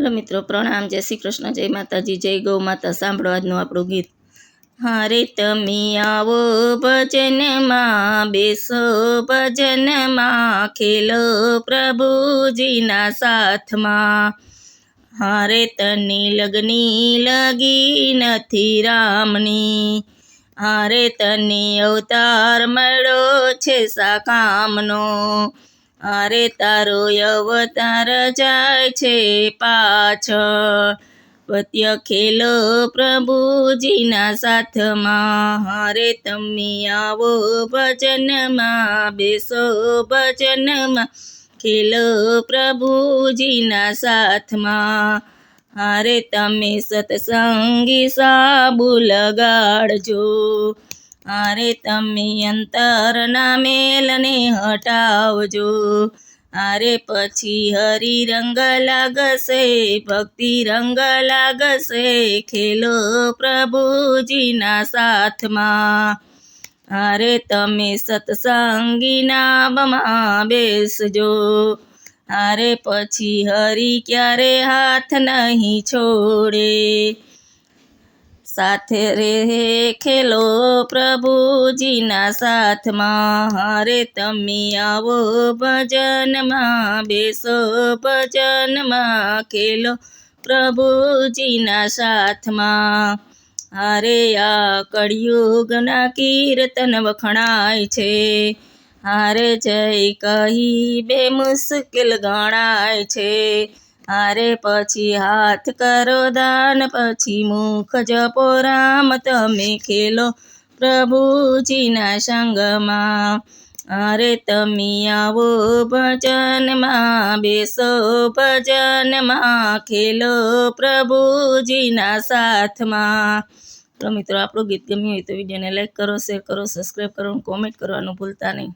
મિત્રો, પ્રણામ. જય શ્રી કૃષ્ણ, જય માતાજી, જય ગૌ માતા. સાંભળો આજનું આપણું ગીત. હારે તમે આવો ભજનમાં, બેસો ભજનમાં, ખેલો પ્રભુજીના સાથમાં. હારે તને લગની લગી નથી રામની. હારે તને અવતાર મળ્યો છે સાકામનો. અરે તારો અવતાર જાય છે પાછળ. પત્ય ખેલો પ્રભુજીના સાથમાં. હારે તમે આવો ભજનમાં, બેસો ભજનમાં. ખેલો પ્રભુજીના સાથમાં. હારે તમે સત્સંગી સાબુ લગાડજો. અરે તમે અંતરના મેલને હટાવજો. અરે પછી હરી રંગ લાગશે, ભક્તિ રંગ લાગશે, ખેલો પ્રભુજીના સાથમાં. અરે તમે સત્સંગીના બમાં બેસજો. અરે પછી હરી ક્યારે હાથ નહીં છોડે? સાથે રે ખેલો પ્રભુજીના સાથમાં. હારે તમે આવો ભજનમાં, બેસો ભજનમાં, ખેલો પ્રભુજીના સાથમાં. હારે આ કળિયુગના કીર્તન વખણાય છે. હારે જય કહી બે મુશ્કેલ ગણાય છે. હારે પછી હાથ કરો દાન, પછી મુખ જપો રામ, તમે ખેલો પ્રભુજીના સંગમાં. અરે તમે આવો ભજનમાં, બેસો ભજનમાં, ખેલો પ્રભુજીના સાથમાં. તો મિત્રો, આપણું ગીત ગમ્યું હોય તો વિડીયોને લાઈક કરો શેર કરો સબસ્ક્રાઈબ કરો કોમેન્ટ કરવાનું ભૂલતા નહીં.